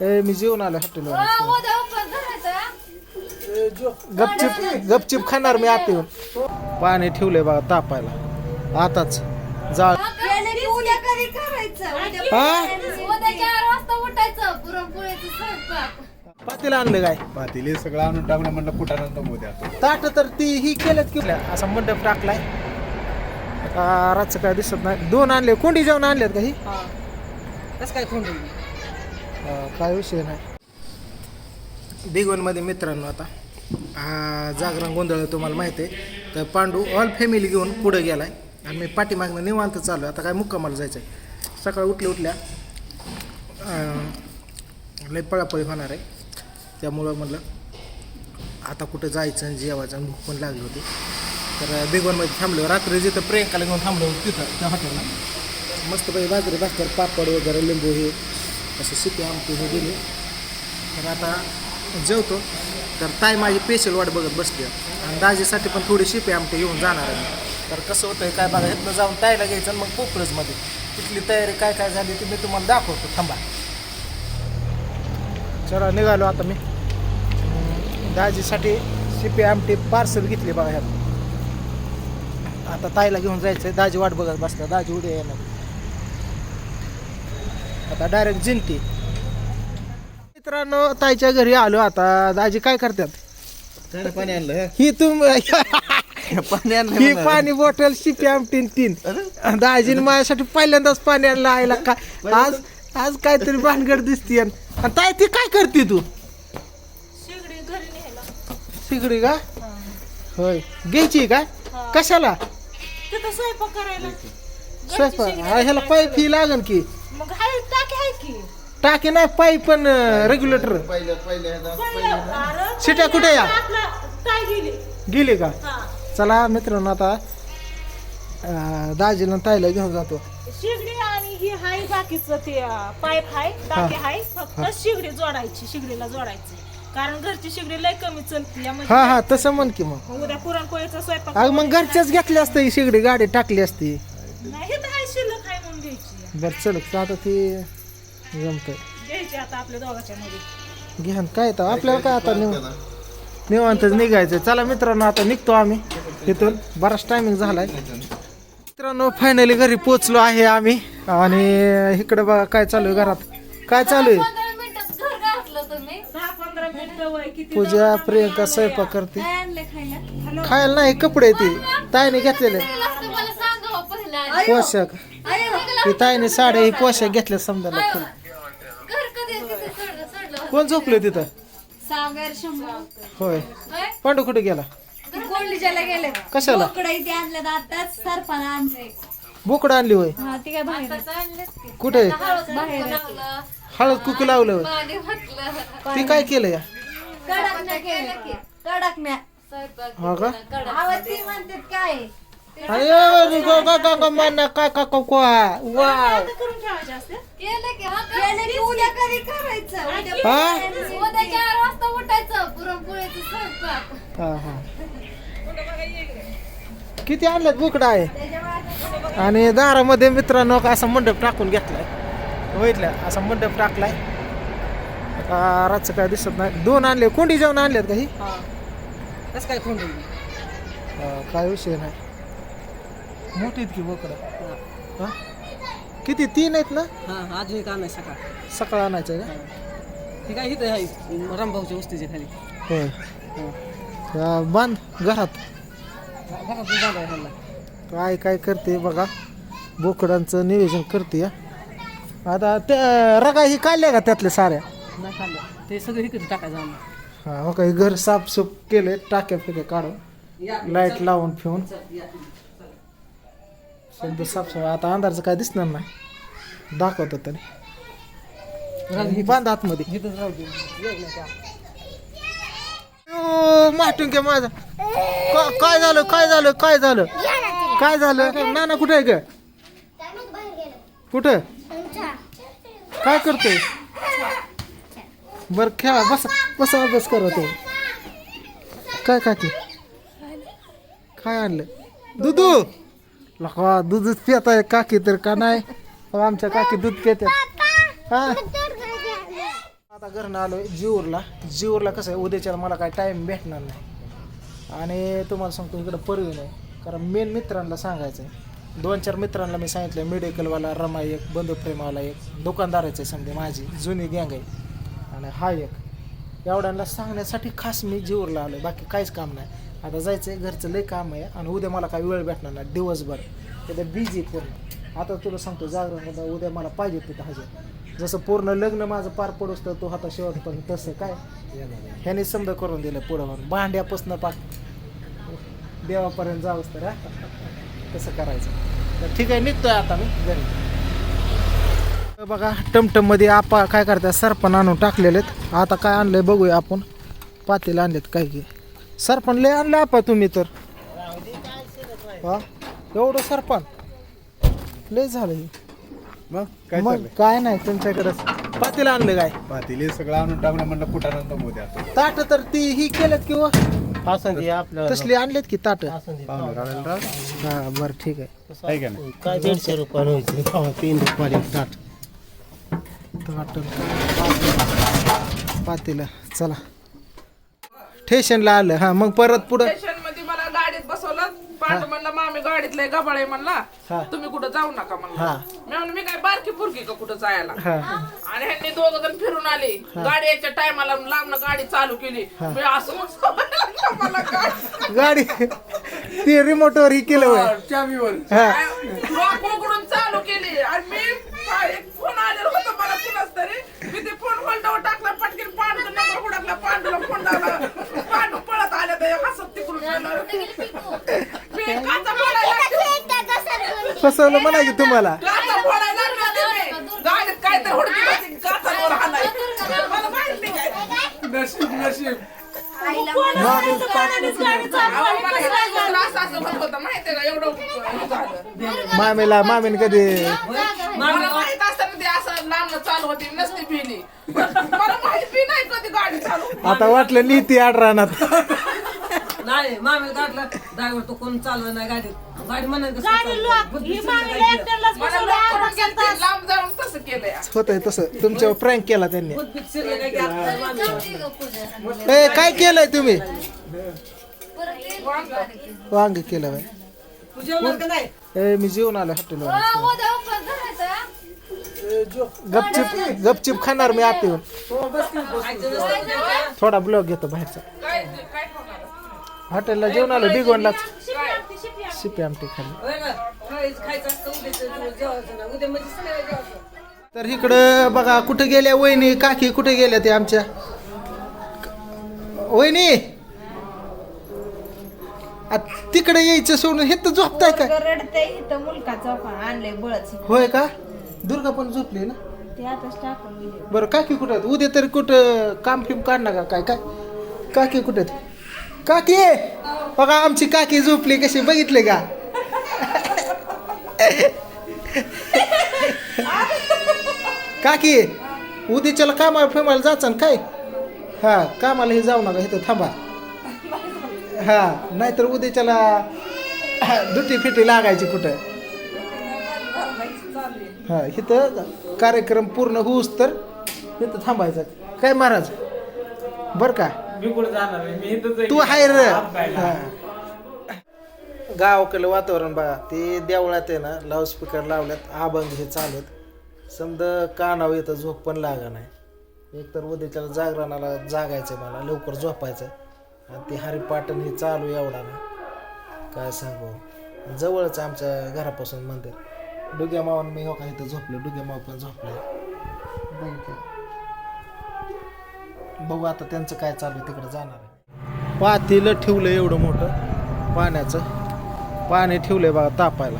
ए मी जेवण आलो हॉटेलवर गपचिप गपचिप खाणार मी आता येऊन पाणी ठेवलंय बघा तापायला. आताच. जाळ हा पातीला आणलं काय? पातेले सगळं आणून टाकलं म्हणलं द्या ताट तर ती ही केल्यात की असा मंडप टाकलाय रातचं काय दिसत नाही. दोन आणले. कोंडी जेवण आणलेत का ही? कसं काय अं, काय विषय नाही. भिगवणमध्ये मित्रांनो आता हा जागरण गोंधळ तुम्हाला माहिती आहे. तर पांडू ऑल फॅमिली घेऊन पुढे गेलाय. आणि मी पाठीमागनं निवांत चालू आहे आता काय मुक्कामाला जायचं आहे सकाळी उठल्या उठल्या लय पळापळी होणार आहे. त्यामुळं म्हटलं आता कुठं जायचं आणि जेवायचं आणि भूक पण लागली होती. तर भिगवणमध्ये थांबलो. रात्री जिथं प्रियंकाला घेऊन थांबलो होतो तिथं त्या हॉटेलला मस्तपैकी बाजरी भाकर पापड वगैरे लिंबू हे असं सिटी आमटी हे गेले तर आता जेवतो. तर ताई माझी पेशल वाट बघत बसली. आणि दाजीसाठी पण थोडी शिपे आमटी येऊन जाणार आहे तर कसं होतं काय बघा इथनं जाऊन ताईला घ्यायचं आणि मग पोपरजमध्ये तिथली तयारी काय काय झाली ती मी तुम्हाला दाखवतो. थांबा. चला निघालो आता मी. दाजीसाठी शिपे आमटी पार्सल घेतली बघा ह्यात. आता ताईला घेऊन जायचंय. दाजी वाट बघत बसला दाजी उद्या येणार. आता डायरेक्ट जिंती मित्रांनो ताईच्या घरी आलो आता. दाजी काय करतात? पाणी आणलं ही? तुम पाणी आणलं ही पाणी बॉटल शिपी आमटीन तीन. दाजीने माझ्यासाठी पहिल्यांदाच पाणी आणलं आईला काय आज आज काहीतरी भानगड दिसती ताई ती काय करते तू? शिगडी का? होय. घ्यायची का? कशाला? तिथं स्वयंपाक करायला. स्वयंपाक? हा, ह्याला पाईप ही लागन की. मग हाय टाकी नाही पाईप पण रेग्युलेटर पहिल्या शिट्या कुठे या? गेली? गेली का? हा. चला मित्रांनो आता अं, दाजीला ताईला घेऊन जातो. शिगडी आणि ही हाय बाकीचं ते अं, पाईप हाय टाकी हाय फक्त शिगडी जोडायची शिगडीला जोडायची. कारण घरची शिगडी लय कमी चलती हा हा तसं म्हण की मग. उद्या पुरणपोळीचा स्वयंपाक अग मग घरच्याच घेतली असते ही शेगडी गाडी टाकली असती. नाही हे तर हाय शिल्लक हाय म्हणून घ्यायची. बर चल आता ती जमतंय. घ्यायची आता आपल्या दोघांच्या मध्ये. घ्या न काय तर आपल्याला काय आता निव निवांतच निघायचं चला मित्रांनो आता निघतो आम्ही इथून. बराच टायमिंग झालाय. मित्रांनो फायनली घरी पोचलो आहे आम्ही. आणि इकडे बघा काय चालू आहे घरात. काय चालू आहे? पंधरा मिनिटात घर घातलं तुम्ही. दहा पंधरा मिनिटं वय किती पूजा प्रियंका स्वयंपाक करते. काय आणलं खायला? खायला नाही कपडे ती. ताईने घेतलेले. त्याला असं मला सांगा पहिला पोशाख. ती ताईने साड्या ही पोशाख घेतल्या समजायला फुल घर कधी तिथे? चढलं चढलं कोण झोपले तिथं? सागर शंभर होय. पांडू कुठे गेला? कोंडीच्याला गेले. कशाला? आताच आणले. बोकड आणली होय? हा ते काय बाहेर कुठे? बाहेर हळद कुकू लावलं होय. पाणी ती काय केलं या? कडक केलं की. कडक म्या. हा का? आवाज ती म्हणतात काय? अरे गो गो गो माना का का को को वाव करून ठेवायचे असते केलं की हा केलं की उद्या कधी करायचं उद्या हा उद्या चार वाजता उठायचं पुरणपोळीचं स्वयंपाक हा हा किती आणल्यात बोकड आहे? आणि दारामध्ये मित्रांनो का असा मंडप टाकून घेतलाय. बघितलं? असा मंडप टाकलाय. रातचं काय दिसत नाही. दोन आणले. कोंडी जेवण आणलेत का ही? कसं काय हा, काय विषय नाही. मोठी आहेत की बोकड हा. किती? तीन आहेत ना? हा अजून एक आणाय सकाळ. सकाळ आणायचं आहे का? हे. काय इथं आहे? रामभाऊच्या वस्तीच्या खाली. होय. हा, बांध घरात. घरात जागा आहे ह्याला काय काय करते बघा. बोकडांचं नियोजन करते हा. आता त्या रगा ही काढल्या का त्यातल्या साऱ्या? नाही खाल्लं ते सगळं इकडे टाकायचं हा हो काही घर साफसूफ केले टाक्या फिक्या काढून लाइट लावून फिरून सगळं साफसूफ आता अंधारचं काय दिसणार नाही. दाखवतो तरी. बांध आतमध्ये. माटून घ्या माझा. काय झालं काय झालं काय झालं? काय झालं? नाना कुठे आहे ग? कुठं? काय करतोय? बर खेळा बस बस अभ्यास करत काय काय ते? काय आणलं? दुधू लका दूधच पित आहे काकी तर का नाही? आमच्या काकी दूध पितात हा? आता घरनं आलोय जीवरला. जीवरला कसं आहे उद्याच्या मला काय टाईम भेटणार नाही. आणि तुम्हाला सांगतो इकडं परवी नाही. कारण मेन मित्रांना सांगायचं आहे. दोन चार मित्रांना मी सांगितलं मेडिकलवाला रमा एक बंधुप्रेमावाला एक दुकानदाराचं आहे समजे माझी जुनी गँग आहे. आणि हा एक. एवढ्यांना सांगण्यासाठी खास मी जीवरला आलो बाकी काहीच काम नाही. आता जायचं आहे घरचं लय काम आहे आणि उद्या मला काही वेळ भेटणार नाही दिवसभर. त्याचं बिझी पूर्ण. आता तुला सांगतो जागरण उद्या मला पाहिजे तिथं हजर. जसं पूर्ण लग्न माझं पार पडूस तर तो हाता शेवटपर्यंत तसं काय? ह्याने समजा करून दिलं पुढं. म्हणून भांड्यापासून पाक देवापर्यंत जाऊस तर तसं करायचं. तर ठीक आहे निघतोय आता मी घरी. बघा टमटममध्ये आपा काय करतात सरपण आणून टाकलेले आहेत. आता काय आणलंय बघूया आपण. पातेले आणलेत काय की. सरपण लय आणलं आपा तुम्ही तर. हा? एवढं सरपण? लय झालं हे. मग काय मग चाललंय? काय नाही तुमच्याकडं पातेलं आणलं काय? पातेले सगळं आणून टाकलं म्हणलं कुठानं नको द्या ताट तर ती ही केलेत किंवा? आपलं तसली आणलेत की ताट? पाहुणे राहिलेलं राव. हा बरं ठीक आहे. आहे का नाही? काय दीडशे रुपयाला व्हायचं तीन रुपयाला एक ताट. ताट पातेलं. चला. स्टेशनला आलं. हा मग परत पुढं. स्टेशनमध्ये मला गाडीत बसवलं. पांड म्हणला मामी गाडीतले गबाळे म्हणला. हा. तुम्ही कुठं जाऊ नका म्हणला. हा. मी काय बारकी पुरकी का कुठं जायला? हा. आणि ह्यांनी दोघ जण फिरून आले. गाडी यायच्या टायमाला लांबनं गाडी चालू केली. मी असं मला गाडी गाडी. ती रिमोटवर ही केलं होय. हा लॉक उघडून चालू केली. आणि मी काय एक फोन आलेला होता मला कुणाच तरी मी ते फोन होल्डवर टाकला पटकन पांडू नंबर हुडकला पांडूला फोन लावला पांडू पळत आले तर हसत तिकडून गेलं. मी काचा फोडायला लागली. फसवलं म्हणा की तुम्हाला काचा फोडायला लागली होती मी. गाडीत काहीतरी हुडकी होती, काचांवर हाणाय. मला माहीत नाही काय. अहो, मला हे दुसरं असं असं होत होतं, माहितीये का? एवढं झालं. मामीला मामीने कधी नसती पिली मला माहीत बी नाही कधी गाडी चालू आता वाटलं नीती आड रानात नाही मामी गाडला ड्रायव्हर तो कोण चालवत नाही गाडी गाडी गाडी लॉक ही मामीला एकट्यालाच मला बसवलं lock करून अर्धा गेलती, तास. लांब जाऊन तसं केलंय होतंय तसं तुमच्यावर प्रँक केला त्यांनी काय ए केलंय तुम्ही वांग केलं बाय तू जेवणार का नाही ए मी जेवण आलो हॉटेलवर गपचिप गपचिप खाणार मी आत येऊन. थोडा ब्लॉग घेतो बाहेरचा. हॉटेलला जेवण आलो बिगवनलाच शिपी आमटी, जेवायचं तर इकडं बघा कुठे गेल्या वहिनी? काकी कुठे गेल्या ते आमच्या? वहिनी? तिकडे यायचं सोडून हे तर झोपताय बळच. होय का? दुर्गा पण झोपली ना? ते आताच टाकून गेले बरं काकी कुठं आहेत? उद्या तरी कुठं काम फिम काढणार का? काय काय? काकी कुठे आहेत? काकी! बघा आमची काकी झोपली. कशी बघितले का? काकी उद्याच्याला कामाला फिमाला जायचं ना काय? हा कामाला हे जाऊ नका इथं थांबा. हा नाहीतर उद्याच्याला दुटी फिटी लागायची कुठं? हा इथं कार्यक्रम पूर्ण होऊस तर इथं थांबायचं. काय महाराज? बर का? तू हाय र. गावाकडलं वातावरण बघा ते देवळात आहे ना लाऊडस्पीकर लावल्यात अभंग हे चालत. समजा कानावर येतं झोप पण लागा नाही. एक तर उद्याच्याला जागरणाला जागायचं मला लवकर झोपायचं आणि ते हरिपाटण हे चालू एवढा ना. काय सांगू? जवळच आमच्या घरापासून मंदिर. डुग्या मावन मी हो का इथं झोपलो डुग्या माव पण झोपले बघू आता त्यांचं काय चालू आहे तिकडे जाणार पातेलं ठेवलं एवढं मोठं पाण्याचं. पाणी ठेवलंय बघा तापायला.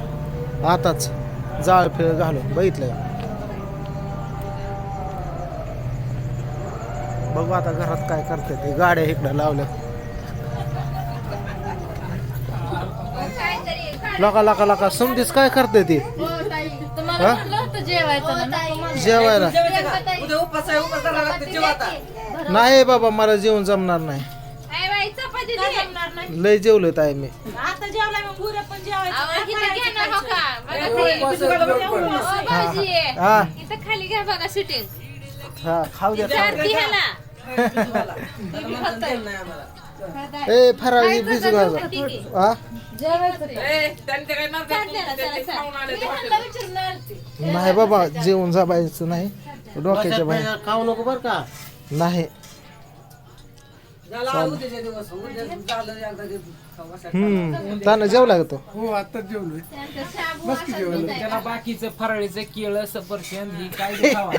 आताच जाळ फिळ घालून बघितलं? बघू आता घरात काय करते ते. गाड्या इकडं लावल्या. लका लका लका समजीच काय करते ती? होतं जेवायचं म्हणून. जेवायला. उद्या उपास आहे उपास करायला लागतं जेवायला नाही बाबा मला जेवण जमणार नाही. आई बाई, चपाती काय दे. जमणार नाही? लय जेवलं ताई मी. आता मग पण ना, हो का? बघा हो, भाऊजी. हा इथं खाली घ्या बघा हा खाऊ द्या. ह्याला ए फराळी हा जेवायचं ते. ए, ते- खाऊन. आले ते. नाही बाबा जेवण जाबायचं नाही. डोक्याच्या बाहेर. खाऊ नको बर का? नाही. हम्म. त्यानं जेव लागतो? हो जेवलोय शाबू असं नाही. त्याला बाकीचं फराळीचं केळं सफरचंद ही काय खावा.